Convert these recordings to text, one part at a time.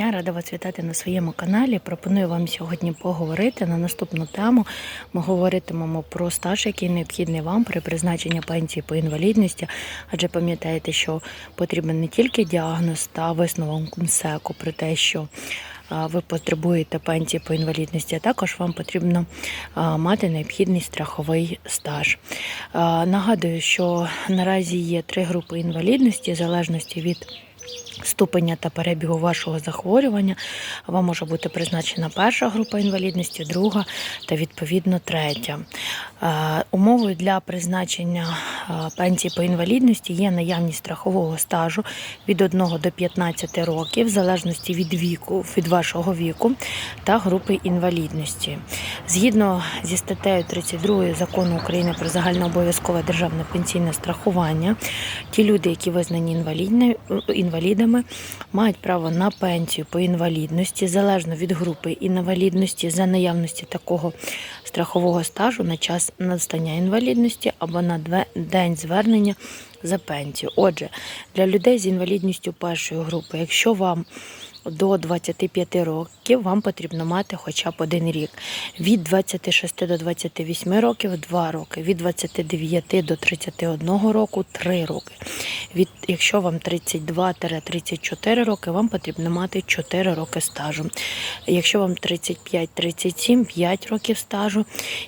Я рада вас вітати на своєму каналі. Пропоную вам сьогодні поговорити на наступну тему. Ми говоритимемо про стаж, який необхідний вам при призначенні пенсії по інвалідності. Адже пам'ятаєте, що потрібен не тільки діагноз та висновок МСЕКу про те, що ви потребуєте пенсії по інвалідності, а також вам потрібно мати необхідний страховий стаж. Нагадую, що наразі є три групи інвалідності в залежності від ступеня та перебігу вашого захворювання. Вам може бути призначена перша група інвалідності, друга та відповідно третя. Е, Умовою для призначення е, пенсії по інвалідності є наявність страхового стажу від 1 до 15 років, в залежності від віку, від вашого віку та групи інвалідності. Згідно зі статтею 32 закону України про загальнообов'язкове державне пенсійне страхування, ті люди, які визнані інвалідни- інвалідами, мають право на пенсію по інвалідності залежно від групи інвалідності за наявності такого страхового стажу на час настання інвалідності або на день звернення за пенсію. Отже, для людей з інвалідністю першої групи, якщо вам до 25 років вам потрібно мати хоча б один рік. Від 26 до 28 років 2 роки, від 29 до 31 року 3 роки. Від, якщо вам 32-34 роки, вам потрібно мати 4 роки стажу. Якщо вам 35-37, 5 років стажу.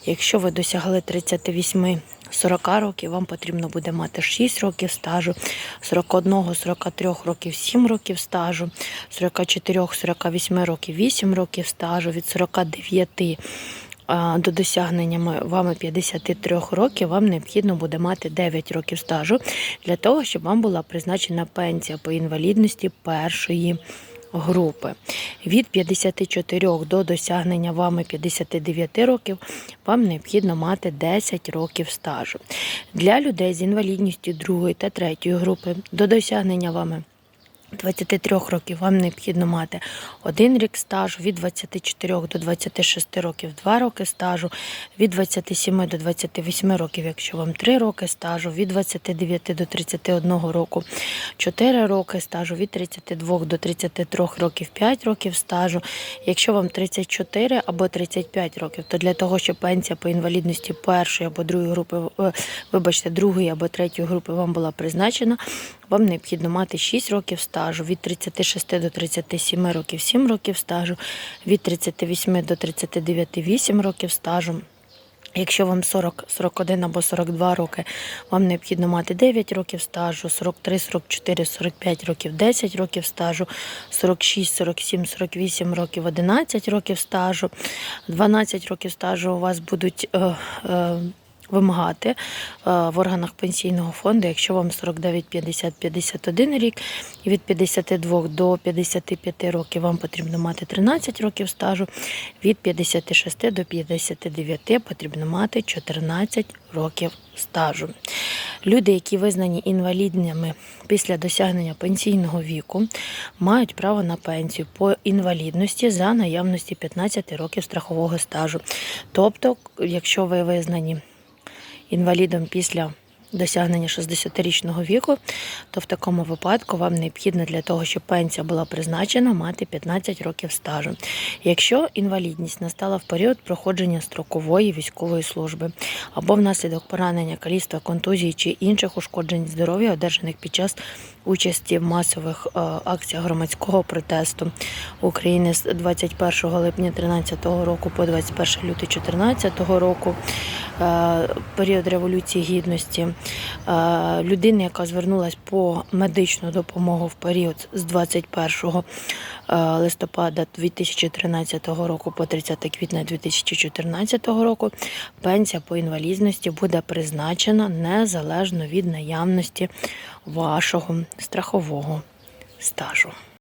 Якщо ви досягли 38 40 років вам потрібно буде мати 6 років стажу, 41, 43 років 7 років стажу, 44, 48 років 8 років стажу, від 49 а, до досягнення вами 53 років вам необхідно буде мати 9 років стажу для того, щоб вам була призначена пенсія по інвалідності першої групи. Від 54 до досягнення вами 59 років вам необхідно мати 10 років стажу. Для людей з інвалідністю другої та третьої групи до досягнення вами 23 років вам необхідно мати один рік стажу, від 24 до 26 років 2 роки стажу, від 27 до 28 років, якщо вам 3 роки стажу, від 29 до 31 року 4 роки стажу, від 32 до 33 років 5 років стажу. Якщо вам 34 або 35 років, то для того, щоб пенсія по інвалідності першої або другої групи, е, вибачте, другої або третьої групи вам була призначена, вам необхідно мати 6 років стажу, від 36 до 37 років 7 років стажу, від 38 до 39 8 років стажу. Якщо вам 40, 41 або 42 роки, вам необхідно мати 9 років стажу, 43, 44, 45 років 10 років стажу, 46, 47, 48 років 11 років стажу, 12 років стажу у вас будуть е, е, вимагати е, в органах пенсійного фонду, якщо вам 49, 50, 51 рік, і від 52 до 55 років вам потрібно мати 13 років стажу, від 56 до 59 потрібно мати 14 років стажу. Люди, які визнані інвалідними після досягнення пенсійного віку, мають право на пенсію по інвалідності за наявності 15 років страхового стажу. Тобто, якщо ви визнані інвалідом після досягнення 60-річного віку, то в такому випадку вам необхідно для того, щоб пенсія була призначена, мати 15 років стажу. Якщо інвалідність настала в період проходження строкової військової служби або внаслідок поранення, каліцтва, контузії чи інших ушкоджень здоров'я, одержаних під час участі в масових е, акціях громадського протесту України з 21 липня 2013 року по 21 лютого 2014 року, період Революції Гідності, е, людина, яка звернулася по медичну допомогу в період з 21 е, листопада 2013 року по 30 квітня 2014 року, пенсія по інвалідності буде призначена незалежно від наявності вашого страхового стажу.